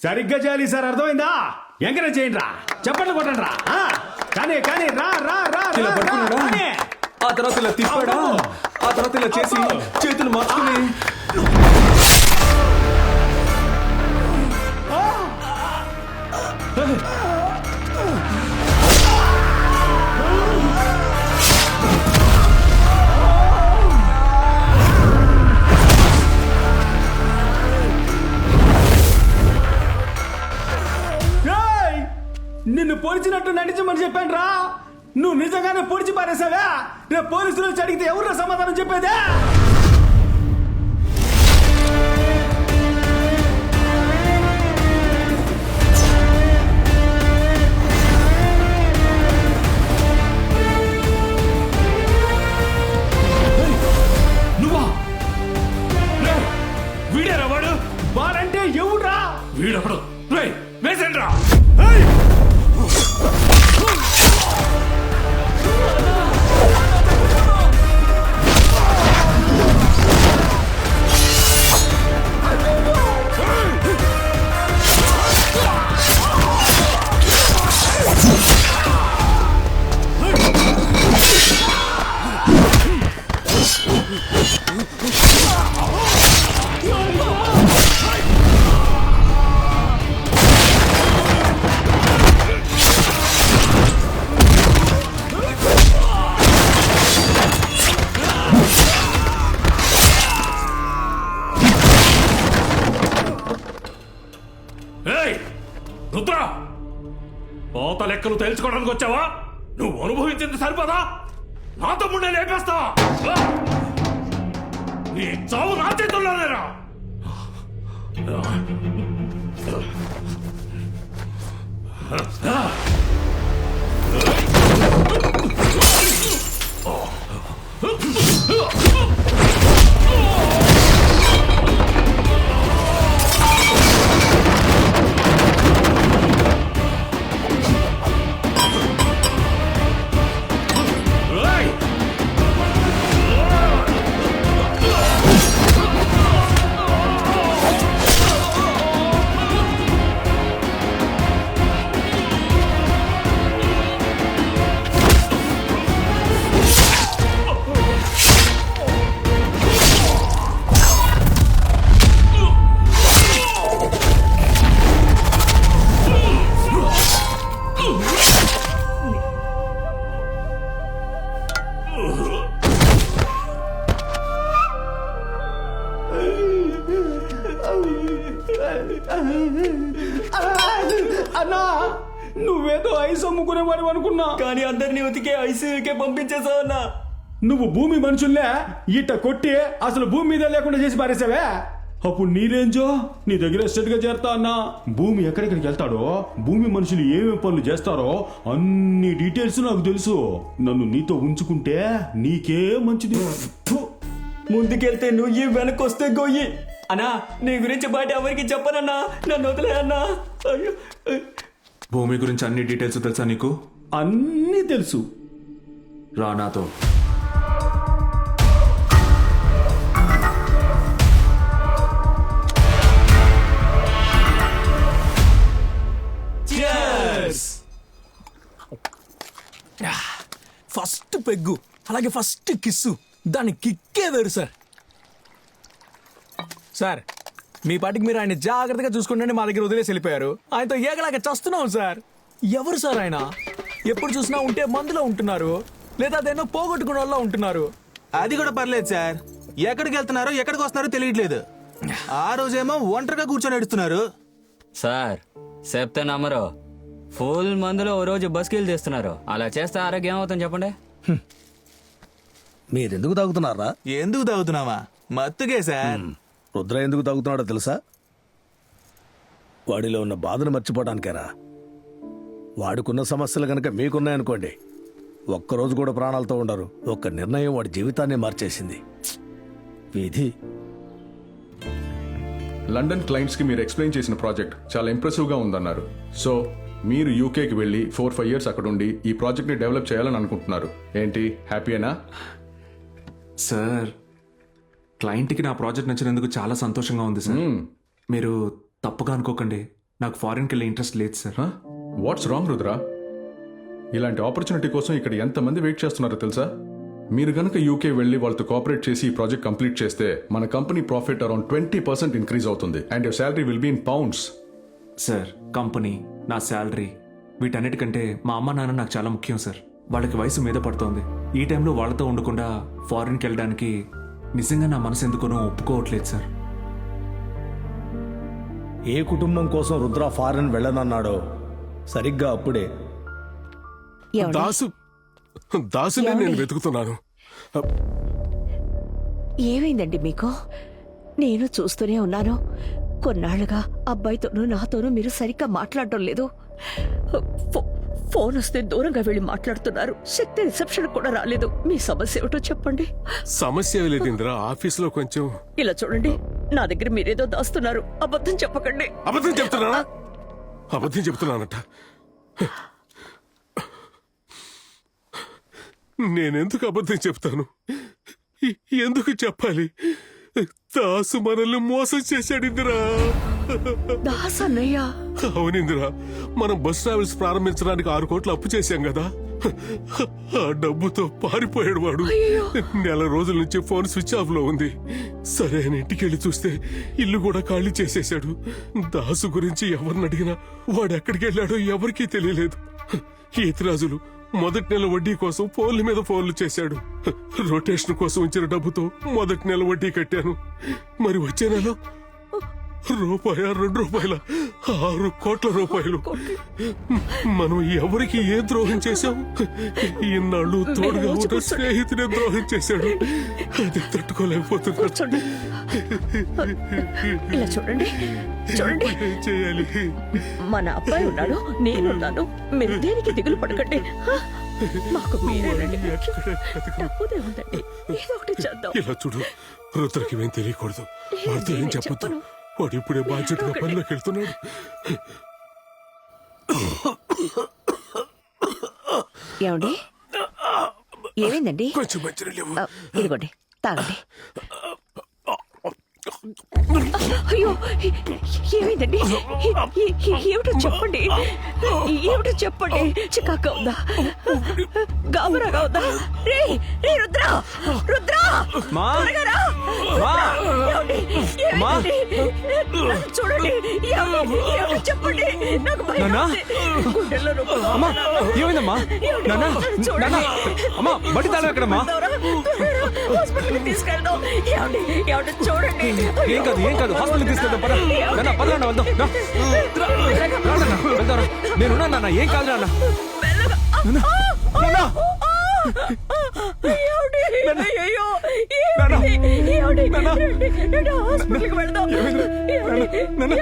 సరిగ్గా చేయాలి సార్ అర్థమైందా? ఎంకరేజ్ చేయండి రా చెప్పండి కొట్టండి రా ఆ, కానీ కానీ రా రా రా ఇలా కానీ. ఆ తర్వాత ఇలా తిప్పాడా? ఆ తర్వాత ఇలా చేసి చేతులు మార్చుకుని. పొడిచినట్టు నటించమని చెప్పాను రా. నువ్వు నిజంగానే పొడిచి పారేసావా? రేపు పోలీసులు అడిగితే ఎవరు సమాధానం చెప్పేదే? పోత లెక్కలు తెలుసుకోవడానికి వచ్చావా? నువ్వు అనుభవించింది సరిపోదా? నా తమ్ముడే లేపేస్తా. నీ చావు నా చేతుల్లోనేరా Oh! ఐసీయూకే పంపించేసావు అన్నా. నువ్వు భూమి మనుషుల్నే ఇట్ట కొట్టి అసలు భూమి మీద లేకుండా చేసి పారేసావే? అప్పుడు నీ రేంజో నీ దగ్గర ఎస్టేట్గా చేరతా అన్నా. భూమి ఎక్కడెక్కడికి వెళ్తాడో? భూమి మనుషులు ఏమేమి పనులు చేస్తారో అన్ని డీటెయిల్స్ నాకు తెలుసు. నన్ను నీతో ఉంచుకుంటే నీకే మంచిది. ముందుకెళ్తే నువ్వు వెనక్కి వస్తే గొయ్యి. అన్నా నీ గురించి బయట ఎవరికి చెప్పనన్నా. నన్ను వదిలే అన్నా. అయ్యో. భూమి గురించి అన్ని డీటెయిల్స్ తెలుసా నీకు? అన్నీ తెలుసు. రా నాతో ఫస్ట్ పెగ్గు అలాగే ఫస్ట్ కిస్సు. దాని కిక్కే వేరు సార్. సార్ మీ పాటికి మీరు ఆయన జాగ్రత్తగా చూసుకుంటే మా దగ్గర వదిలేసి వెళ్ళిపోయారు. ఆయనతో ఏగలాగా చస్తున్నాం సార్. ఎవరు సార్ ఆయన? ఎప్పుడు చూసినా ఉంటే మందులో ఉంటున్నారు. లేదా అదేనో పోగొట్టుకున్న వాళ్ళ ఉంటున్నారు. అది కూడా పర్లేదు సార్. ఎక్కడికి వెళ్తున్నారో ఎక్కడికి వస్తున్నారో తెలియట్లేదు. ఆ రోజేమో ఒంటరిగా కూర్చొని ఏడుస్తున్నారు సార్ చెప్తే నమ్మరు. ఫుల్ మందులో ఓ రోజు బస్కిల్ తీస్తున్నారు అలా చేస్తే ఆరోగ్యం ఏమవుతుంది చెప్పండి? మీరెందుకు తాగుతున్నారా? ఎందుకు తాగుతున్నావా? మత్తుగే సార్. రుద్ర ఎందుకు తాగుతున్నాడో తెలుసా? వాడిలో ఉన్న బాధను మర్చిపోవడానికేరా. వాడికున్న సమస్యలు కనుక మీకున్నాయనుకోండి ఒక్కరోజు కూడా ప్రాణాలతో ఉండరు. ఒక్క నిర్ణయం వాడి జీవితాన్ని మార్చేసింది. విధి. లండన్ క్లయింట్స్కి మీరు ఎక్స్ప్లెయిన్ చేసిన ప్రాజెక్ట్ చాలా ఇంప్రెసివ్గా ఉందన్నారు. సో మీరు యూకేకి వెళ్ళి ఫోర్ ఫైవ్ ఇయర్స్ అక్కడ ఉండి ఈ ప్రాజెక్ట్ని డెవలప్ చేయాలని అనుకుంటున్నారు. ఏంటి? హ్యాపీయేనా? సార్ క్లయింట్కి నా ప్రాజెక్ట్ నచ్చినందుకు చాలా సంతోషంగా ఉంది సార్. మీరు తప్పుగా అనుకోకండి. నాకు ఫారెన్కి వెళ్ళే ఇంట్రెస్ట్ లేదు సార్. What's wrong Rudra? ఇలాంటి ఆపర్చునిటీ కోసం ఇక్కడ ఎంతమంది వెయిట్ చేస్తున్నారో తెలుసా? మీరు గనక యూకే వెళ్ళి వాళ్ళతో కోఆపరేట్ చేసి ఈ ప్రాజెక్ట్ కంప్లీట్ చేస్తే మన company profit around twenty percent increase అవుతుంది. And your salary will be in pounds sir company నా శాలరీ వీటన్నిటికంటే మా అమ్మ నాన్న నాకు చాలా ముఖ్యం సార్ వాళ్ళకి వయసు మీద పడుతోంది. ఈ టైంలో వాళ్ళతో ఉండకుండా ఫారిన్కి వెళ్ళడానికి నిజంగా నా మనసు ఎందుకునో ఒప్పుకోవట్లేదు సార్ ఏ కుటుంబం కోసం రుద్ర ఫారెన్ వెళ్ళనన్నాడో సరిగ్గా అప్పుడే ఏమండి? దాసు. దాసునే నేను ఏమండి? వెతుకుతున్నాను. ఏమైందండి మీకు? నేను చూస్తూనే ఉన్నాను. కొన్నాళ్ళుగా అబ్బాయితోనూ నాతోనూ మీరు సరిగ్గా మాట్లాడటం లేదు. ఫో- ఫోన్ వస్తే దూరంగా వెళ్ళి మాట్లాడుతున్నారు. శక్తి రిసెప్షన్ కూడా రాలేదు. మీ సమస్య ఏమిటో చెప్పండి. సమస్య లేదు ఇందిరా. ఆఫీసులో కొంచెం ఇలా చూడండి. నా దగ్గర మీరేదో దాస్తున్నారు. అబద్ధం చెప్పకండి. అబద్ధం చెప్తున్నానా అబద్ధం చెప్తున్నానట. నేనెందుకు అబద్ధం చెప్తాను? ఎందుకు చెప్పాలి? దాసు మనల్ని మోసం చేశాడు ఇందిరా. దాస్ అన్నయ్య అవునిందిరా మనం బస్ ట్రావెల్స్ ప్రారంభించడానికి ఆరు కోట్లు అప్పు చేశాం కదా. ఆ డబ్బుతో పారిపోయాడు వాడు. నెల రోజుల నుంచి ఫోన్ స్విచ్ ఆఫ్లో ఉంది. సరే అని ఇంటికి వెళ్ళి చూస్తే ఇల్లు కూడా ఖాళీ చేసేశాడు. దాసు గురించి ఎవరిని అడిగినా వాడు ఎక్కడికి వెళ్ళాడో ఎవరికీ తెలియలేదు. ఈతిరాజులు మొదటి నెల వడ్డీ కోసం ఫోన్ల మీద ఫోన్లు చేశాడు. రొటేషన్ కోసం ఇచ్చిన డబ్బుతో మొదటి నెల వడ్డీ కట్టాను. మరి వచ్చే నెల? రూపాయ రెండు రూపాయల ఆరు కోట్ల రూపాయలు. మనం ఎవరికి ఏ ద్రోహం చేశాం? ఇన్నాళ్ళు తోడుగా ఉన్న స్నేహితుడే ద్రోహం చేశాడు. అది తట్టుకోలేకపోతున్నా కూర్చోండి. ఇలా చూడండి చూడండి. చేయాలి. మన అబ్బాయి ఉన్నాడు నేనున్నాను. మీరు దేనికి దిగులు పడకండి? మాకు మీరేనండి ఉందండి ఏదో ఒకటి చేద్దాం. ఇలా చూడు రుద్రకి ఏం తెలియకూడదు. వాడితో ఏం చెప్పొద్దు. వాడు ఇప్పుడే బాధ్యతగా పనిలోకి వెళ్తున్నాడు. ఏమండి? ఏమైందండి? కొంచెం మంచి ఇదిగోండి తాగండి. అయ్యో ఏమైందండి? ఏమిటో చెప్పండి. ఏమిటో చెప్పండి. చికాగా ఉందా? గాబరాగా ఉందా? రే రే రుద్ర! రుద్ర! చూడండి చెప్పండి. నాకు. గుండెల్లో. అమ్మా! ఏమైందమ్మా? నాన్న. నాన్న! అమ్మా! బడి తాళం ఎక్కడమ్మా? హాస్పిటల్కి తీసుకెళ్దాం. ఏమండి ఏమండి చూడండి. ఏం కాదు ఏం కాదు హాస్పిటల్ తీసుకెళ్దాం పద. నాన్న పద నాన్న వెళ్దాం. రా. రా నాన్న, వెళ్దాం రా. నేనున్నా నాన్న ఏం కాదు నాన్న. హాస్పిటల్కి వెళ్దాం. నాన్న,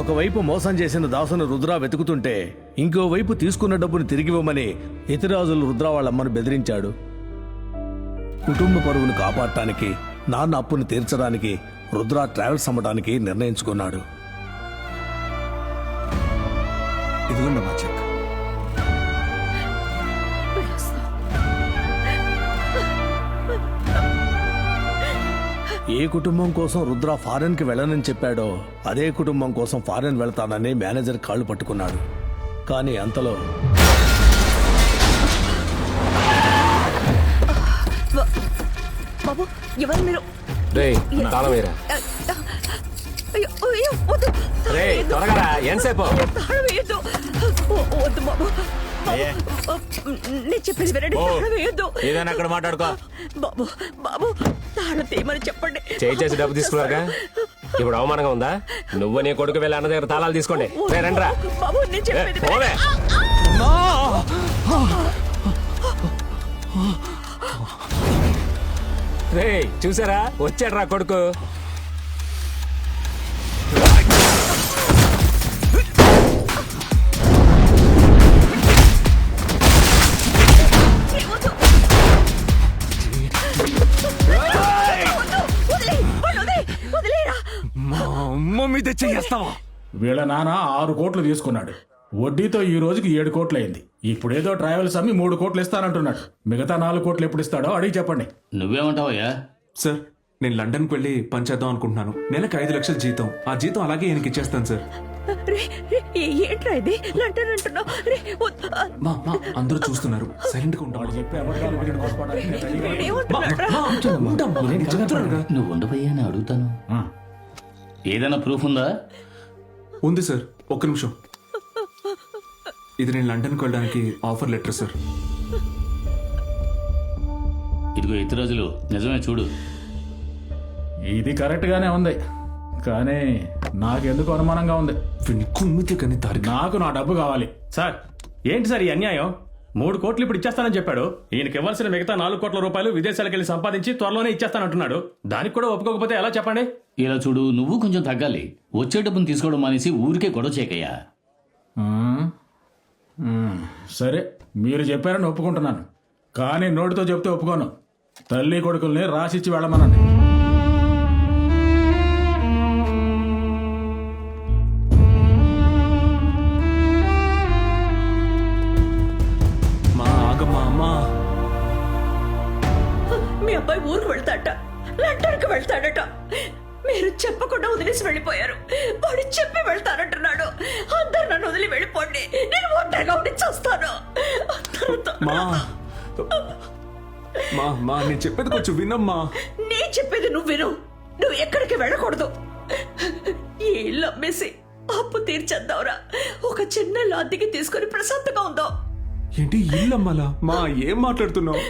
ఒకవైపు మోసం చేసిన దాసును రుద్ర వెతుకుతుంటే ఇంకోవైపు తీసుకున్న డబ్బును తిరిగివ్వమని ఇతిరాజులు రుద్ర వాళ్ళమ్మను బెదిరించాడు. కుటుంబ పరువును కాపాడటానికి నాన్న అప్పును తీర్చడానికి రుద్ర ట్రావెల్స్ అమ్మడానికి నిర్ణయించుకున్నాడు. చెక్. ఏ కుటుంబం కోసం రుద్ర ఫారెన్కి వెళ్ళనని చెప్పాడో అదే కుటుంబం కోసం ఫారెన్ వెళ్తానని మేనేజర్ కాళ్ళు పట్టుకున్నాడు. కానీ అంతలో బాబు ఎవరు మీరు తాళం అయ్యో, అయ్యో, వద్దు. రేయ్, వేయొద్దు. త్వరగా రా, ఎంతసేపు? తాళం వేయొద్దు. ఓ- వద్దు బాబు బాబు, నేను చెప్పేది వినండి తాళం వేయొద్దు ఏదైనా అక్కడ మాట్లాడుకో బాబు బాబు తాళం తీయమని చెప్పండి చేయి చేసి డబ్బు తీసుకున్నారుగా ఇప్పుడు అవమానంగా ఉందా? నువ్వు నీ కొడుకు వెళ్ళి అన్న దగ్గర తాళాలు తీసుకోండి. రే రండ్రా. బాబు నేను చెప్పేది ఏ, పోవే. వినండి. రే చూసారా? వచ్చాడు రా కొడుకు. మీద చెయ్యేస్తావా వీళ్ళ నాన్న ఆరు కోట్లు తీసుకున్నాడు. వడ్డీతో ఈ రోజుకి ఏడు కోట్లు అయింది ఇప్పుడేదో ట్రావెల్స్ అమ్మి మూడు కోట్లు ఇస్తానంటున్నాడు. మిగతా నాలుగు కోట్లు ఎప్పుడు ఇస్తాడో అడిగి చెప్పండి. నువ్వేమంటావయ్యా? సార్ నేను లండన్కి వెళ్ళి పని చేద్దాం అనుకుంటున్నాను. నెలకు ఐదు లక్షల జీతం. ఆ జీతం అలాగే ఈయనకి ఇచ్చేస్తాను సార్. ఏంట్రా ఇది? అంటున్నావు. మా మా అందరూ చూస్తున్నారు. సైలెంట్గా ఉంటాడు చెప్పి? నువ్వు ఉండవయ్యా అని అడుగుతాను. ఏదైనా ప్రూఫ్ ఉందా? ఉంది సార్ ఒక్క నిమిషం. ఇది నేను లండన్కి వెళ్ళడానికి ఆఫర్ లెటర్ సార్ ఇదిగో ఇతరాజులు నిజమే చూడు. ఇది కరెక్ట్ గానే ఉంది. కానీ నాకెందుకు అనుమానంగా ఉంది? వీడిని కుమ్మితే కానీ తారీఖు నాకు నా డబ్బు కావాలి. సార్ ఏంటి సార్ ఈ అన్యాయం? మూడు కోట్లు ఇప్పుడు ఇచ్చేస్తానని చెప్పాడు. ఈయనకి ఇవ్వాల్సిన మిగతా నాలుగు కోట్ల రూపాయలు విదేశాలకు వెళ్ళి సంపాదించి త్వరలోనే ఇచ్చేస్తానంటున్నాడు. దానికి కూడా ఒప్పుకోకపోతే ఎలా చెప్పండి? ఇలా చూడు నువ్వు కొంచెం తగ్గాలి. వచ్చే డబ్బును తీసుకోవడం మానేసి ఊరికే గొడవ చేయకయ్యా. సరే మీరు చెప్పారని ఒప్పుకుంటున్నాను. కానీ నోటితో చెప్తే ఒప్పుకోను. తల్లి కొడుకుల్ని రాసిచ్చి వెళ్ళమనండి. అబ్బాయి ఊరికి వెళ్తాడట. లండన్కి వెళ్తాడట. మీరు చెప్పకుండా వదిలేసి వెళ్ళిపోయారు. వాడు చెప్పి వెళ్తానంటున్నాడు. అందరు నన్ను వదిలి వెళ్ళిపోండి. నేను ఒంటరిగా ఉండి చేస్తాను. మా. మా మా నేను చెప్పేది కొంచెం వినమ్మా. నీ చెప్పేది నువ్వు విను. నువ్వు ఎక్కడికి వెళ్ళకూడదు. ఈ ఇల్లు అమ్మేసి అప్పు తీర్చేద్దావురా ఒక చిన్న లాంతికి తీసుకొని ప్రశాంతంగా ఉందాం. ఏంటి ఇల్లు అమ్మాలా? మా ఏం మాట్లాడుతున్నావు?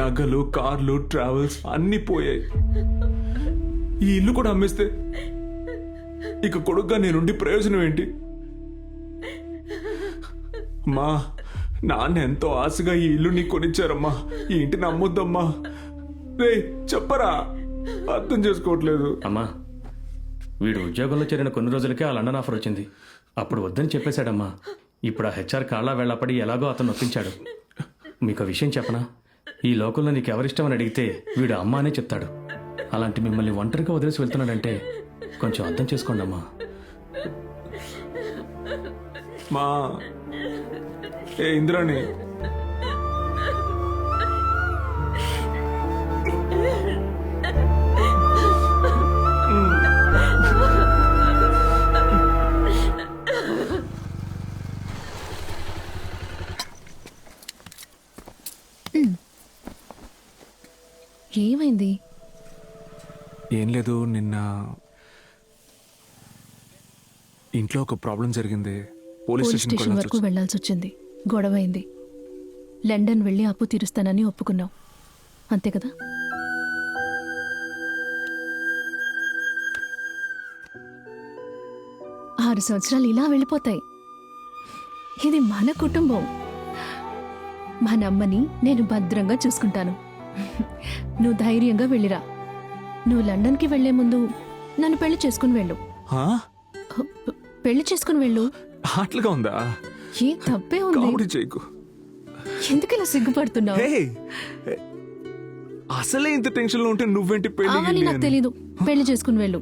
నగలు కార్లు ట్రావెల్స్ అన్ని పోయాయి. ఈ ఇల్లు కూడా అమ్మేస్తే ఇక కొడుగ్గా నేనుండి ప్రయోజనం ఏంటి? మా నాన్న ఎంతో ఆశగా ఈ ఇల్లు నీకు కొనిచ్చారమ్మా. ఈ ఇంటిని అమ్మొద్దమ్మా రే చెప్పరా? అర్థం చేసుకోవట్లేదు. అమ్మా వీడు ఉద్యోగంలో చేరిన కొన్ని రోజులకే ఆ లండన్ ఆఫర్ వచ్చింది. అప్పుడు వద్దని చెప్పేశాడమ్మా. ఇప్పుడు ఆ హెచ్ఆర్ కాళ్ళ వెళ్ళపడి ఎలాగో అతను నొప్పించాడు మీకు విషయం చెప్పనా? ఈ లోకంలో నీకు ఎవరిష్టమని అడిగితే వీడు అమ్మ అనే చెప్తాడు. అలాంటి మిమ్మల్ని ఒంటరిగా వదిలేసి వెళ్తున్నాడంటే కొంచెం అర్థం చేసుకోండి అమ్మా మా ఏ ఇంద్రాణి ఏమైంది? ఏం లేదు నిన్న ఇంట్లో ఒక ప్రాబ్లం జరిగింది. పోలీస్ స్టేషన్ వరకు వెళ్ళాల్సి వచ్చింది. గొడవైంది. లండన్ వెళ్ళి అప్పు తీరుస్తానని ఒప్పుకున్నావు అంతే కదా? ఆరు సంవత్సరాలు ఇలా వెళ్ళిపోతాయి. ఇది మన కుటుంబం. మన అమ్మని నేను భద్రంగా చూసుకుంటాను. నువ్వు ధైర్యంగా వెళ్ళిరా. నువ్వు లండన్కి వెళ్ళే ముందు నన్ను పెళ్ళి చేసుకుని వెళ్ళు. పెళ్ళి చేసుకుని వెళ్ళు. హాట్లుగా ఉందా? ఏ తప్పే ఉంది. కామెడీ చేయకు. ఎందుకు ఇలా సిగ్గుపడుతున్నావు? హే! అసలే ఇంత టెన్షన్లో ఉంటే నువ్వేంటి పెళ్ళి అవని నాకు అని? తెలీదు. పెళ్ళి చేసుకుని వెళ్ళు.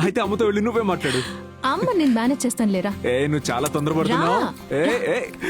అయితే అమ్మతో వెళ్ళి నువ్వే మాట్లాడు. అమ్మ నేను మేనేజ్ చేస్తాను లేరా ఏ నువ్వు చాలా తొందరపడుతున్నావు. రా. ఏ ఏ.